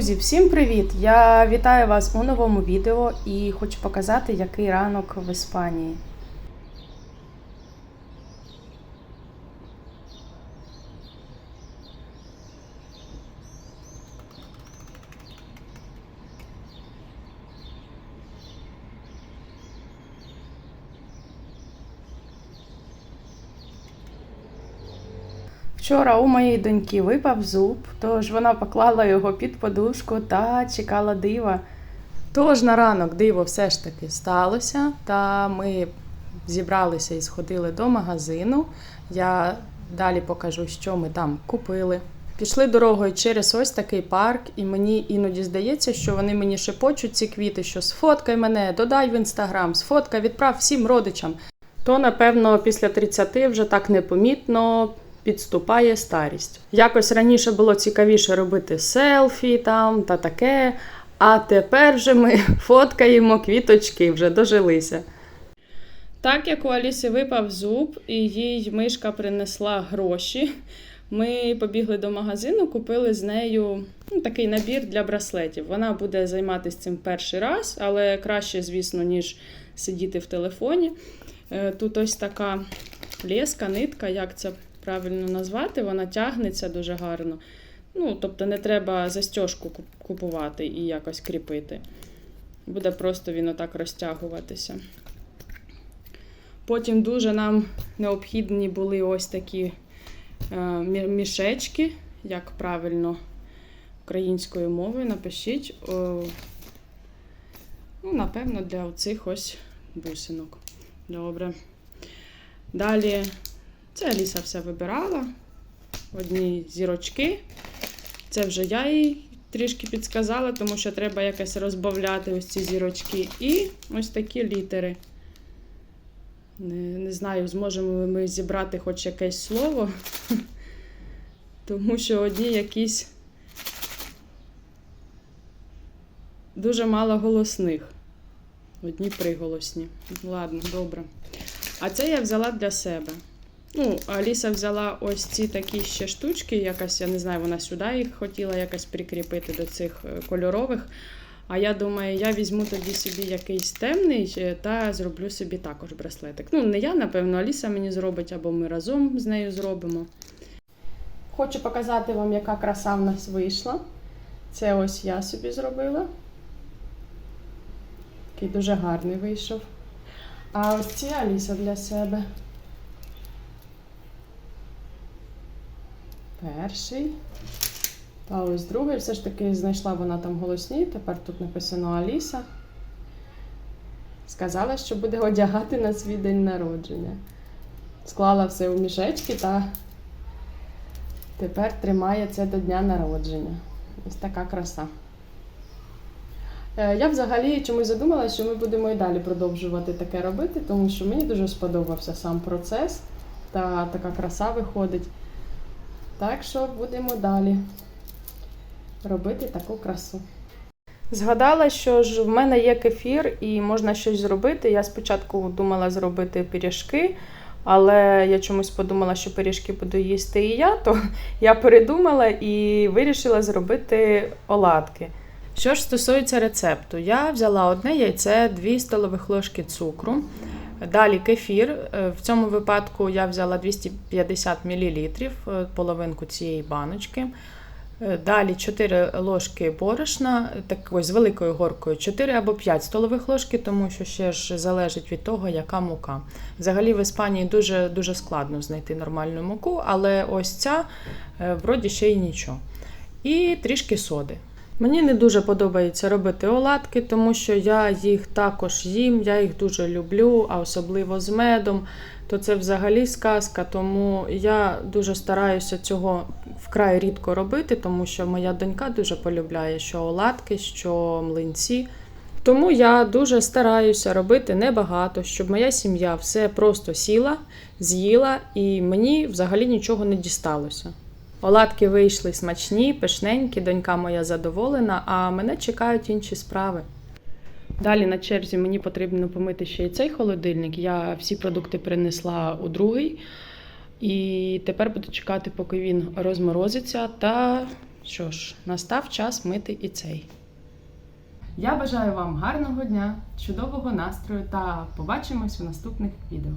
Друзі, всім привіт! Я вітаю вас у новому відео і хочу показати, який ранок в Іспанії. Вчора у моєї доньки випав зуб, тож вона поклала його під подушку та чекала дива. Тож на ранок диво все ж таки сталося, та ми зібралися і сходили до магазину. Я далі покажу, що ми там купили. Пішли дорогою через ось такий парк, і мені іноді здається, що вони мені шепочуть ці квіти, що сфоткай мене, додай в інстаграм, сфоткай, відправ всім родичам. То, напевно, після 30 вже так непомітно підступає старість. Якось раніше було цікавіше робити селфі там та таке, а тепер вже ми фоткаємо квіточки, вже дожилися. Так як у Аліси випав зуб і їй мишка принесла гроші, ми побігли до магазину, купили з нею ну, такий набір для браслетів. Вона буде займатися цим перший раз, але краще, звісно, ніж сидіти в телефоні. Е, Тут ось така леска, нитка, як це правильно назвати, вона тягнеться дуже гарно. Ну, тобто не треба застіжку купувати і якось кріпити. Буде просто він отак розтягуватися. Потім дуже нам необхідні були ось такі е, мішечки, як правильно українською мовою напишіть. Ну, напевно, для оцих ось бусинок. Добре. Далі це Аліса все вибирала. Одні зірочки. Це вже я їй трішки підсказала, тому що треба якось розбавляти ось ці зірочки. І ось такі літери. Не, не знаю, зможемо ми зібрати хоч якесь слово, тому що одні якісь дуже мало голосних. Одні приголосні. Ладно, добре. А це я взяла для себе. Ну, Аліса взяла ось ці такі ще штучки, якась, я не знаю, вона сюди їх хотіла якось прикріпити до цих е, кольорових. А я думаю, я візьму тоді собі якийсь темний е, та зроблю собі також браслетик. Ну, не я, напевно, Аліса мені зробить, або ми разом з нею зробимо. Хочу показати вам, яка краса в нас вийшла. Це ось я собі зробила. Такий дуже гарний вийшов. А ось ці Аліса для себе. Перший. Та ось другий. Все ж таки знайшла вона там голосні. Тепер тут написано Аліса. Сказала, що буде одягати на свій день народження. Склала все у мішечки та тепер тримає це до дня народження. Ось така краса. Е, Я взагалі чомусь задумалася, що ми будемо і далі продовжувати таке робити, тому що мені дуже сподобався сам процес та така краса виходить. Так що будемо далі робити таку красу. Згадала, що ж в мене є кефір і можна щось зробити. Я спочатку думала зробити пиріжки, але я чомусь подумала, що пиріжки буду їсти і я, то я передумала і вирішила зробити оладки. Що ж стосується рецепту, я взяла одне яйце, 2 столових ложки цукру. Далі кефір. Е, В цьому випадку я взяла 250 мл, половинку цієї баночки. Е, Далі 4 ложки борошна, такої з великою горкою, 4 або 5 столових ложки, тому що ще ж залежить від того, яка мука. Взагалі в Іспанії дуже, дуже складно знайти нормальну муку, але ось ця е, вроді ще й нічого. І трішки соди. Мені не дуже подобається робити оладки, тому що я їх також їм, я їх дуже люблю, а особливо з медом, то це взагалі сказка. Тому я дуже стараюся цього вкрай рідко робити, тому що моя донька дуже полюбляє що оладки, що млинці. Тому я дуже стараюся робити небагато, щоб моя сім'я все просто сіла, з'їла і мені взагалі нічого не дісталося. Оладки вийшли смачні, пишненькі, донька моя задоволена, а мене чекають інші справи. Далі на черзі мені потрібно помити ще й цей холодильник. Я всі продукти принесла у другий. І тепер буду чекати, поки він розморозиться, та Що ж, настав час мити і цей. Я бажаю вам гарного дня, чудового настрою та побачимось у наступних відео.